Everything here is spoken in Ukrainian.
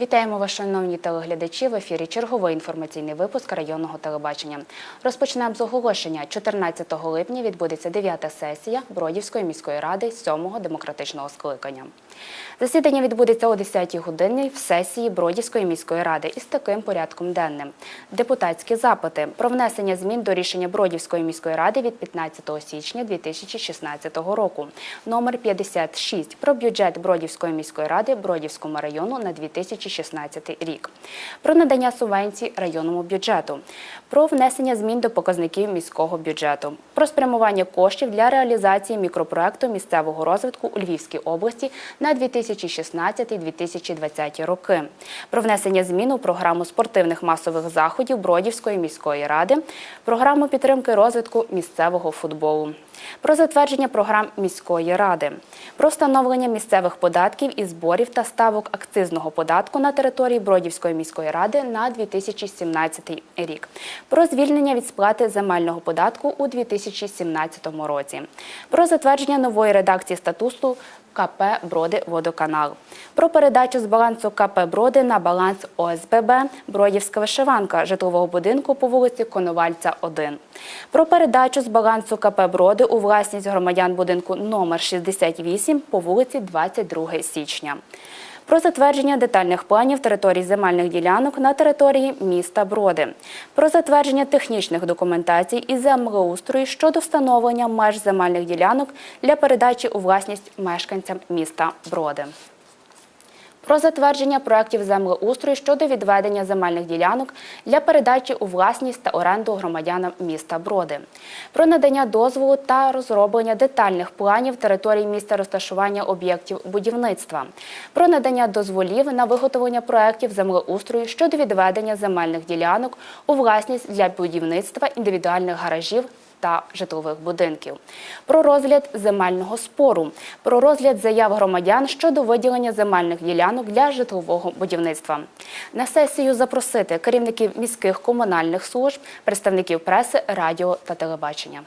Вітаємо вас, шановні телеглядачі. В ефірі черговий інформаційний випуск районного телебачення. Розпочнемо з оголошення. 14 липня відбудеться 9-та сесія Бродівської міської ради 7-го демократичного скликання. Засідання відбудеться о 10-й годині в сесії Бродівської міської ради із таким порядком денним. Депутатські запити про внесення змін до рішення Бродівської міської ради від 15 січня 2016 року. Номер 56 про бюджет Бродівської міської ради Бродівському району на 2016 рік. Про надання субвенцій районному бюджету. Про внесення змін до показників міського бюджету. Про спрямування коштів для реалізації мікропроекту місцевого розвитку у Львівській області на 2016-2020 роки. Про внесення змін у програму спортивних масових заходів Бродівської міської ради, програму підтримки розвитку місцевого футболу. Про затвердження програм міської ради, про встановлення місцевих податків і зборів та ставок акцизного податку на території Бродівської міської ради на 2017 рік, про звільнення від сплати земельного податку у 2017 році, про затвердження нової редакції статуту КП Броди Водоканал. Про передачу з балансу КП Броди на баланс ОСББ Бродівська вишиванка житлового будинку по вулиці Коновальця 1. Про передачу з балансу КП Броди у власність громадян будинку номер 68 по вулиці 22 січня. Про затвердження детальних планів територій земельних ділянок на території міста Броди. Про затвердження технічних документацій і землеустрою щодо встановлення меж земельних ділянок для передачі у власність мешканцям міста Броди. Про затвердження проєктів землеустрою щодо відведення земельних ділянок для передачі у власність та оренду громадянам міста Броди. Про надання дозволу та розроблення детальних планів території міста розташування об'єктів будівництва. Про надання дозволів на виготовлення проєктів землеустрою щодо відведення земельних ділянок у власність для будівництва індивідуальних гаражів та житлових будинків, про розгляд земельного спору, про розгляд заяв громадян щодо виділення земельних ділянок для житлового будівництва. На сесію запросити керівників міських комунальних служб, представників преси, радіо та телебачення.